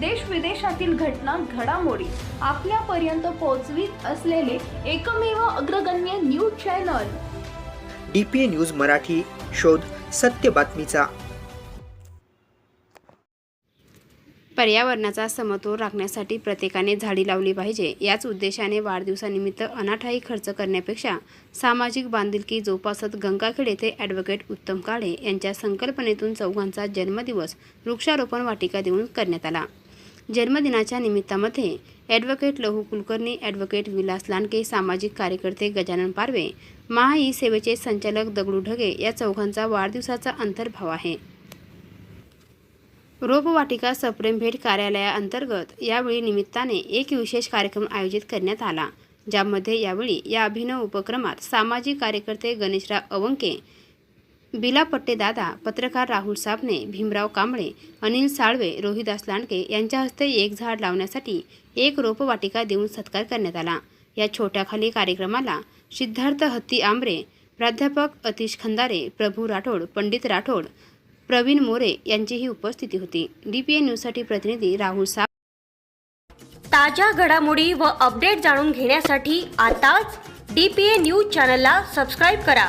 देश विदेशातील घटना घडामोडी आपल्यापर्यंत पोहोचवीत असलेले एकमेव अग्रगण्य news channel. D P A news Marathi शोध सत्य बातमीचा. पर्यावरणाचा समतोल राखण्यासाठी प्रत्येकाने झाडी लावली पाहिजे. याच उद्देशाने वाढदिवसानिमित्त अनाठाई खर्च करण्यापेक्षा सामाजिक बांधिलकी जोपासत गंगाखेड येथे ॲडव्होकेट उत्तम काळे यांच्या संकल्पनेतून चौघांचा जन्मदिवस वृक्षारोपण वाटिका देऊन करण्यात आला. जन्मदिनाच्या निमित्तामध्ये ॲडव्होकेट लहू कुलकर्णी ॲडव्होकेट विलास लांडके सामाजिक कार्यकर्ते गजानन पारवे महा ई सेवेचे संचालक दगडू ढगे या चौघांचा वाढदिवसाचा अंतर्भाव आहे. रोपवाटिका सप्रेम भेट कार्यालयाअंतर्गत यावेळी निमित्ताने एक विशेष कार्यक्रम आयोजित करण्यात आला ज्यामध्ये यावेळी या अभिनव उपक्रमात सामाजिक कार्यकर्ते गणेशराव अवंके बिलापट्टे दादा पत्रकार राहुल साबणे भीमराव कांबळे अनिल साळवे रोहिदास लांडके यांच्या हस्ते एक झाड लावण्यासाठी एक रोपवाटिका देऊन सत्कार करण्यात आला. या छोट्याखाली कार्यक्रमाला सिद्धार्थ हत्ती आंबरे प्राध्यापक अतिश खंदारे प्रभू राठोड पंडित राठोड प्रवीण मोरे यांचीही उपस्थिती होती. डी पी न्यूजसाठी प्रतिनिधी राहुल साब ताज्या घडामोडी व अपडेट जाणून घेण्यासाठी आताच डी पी ए न्यूज चॅनलला सबस्क्राईब करा.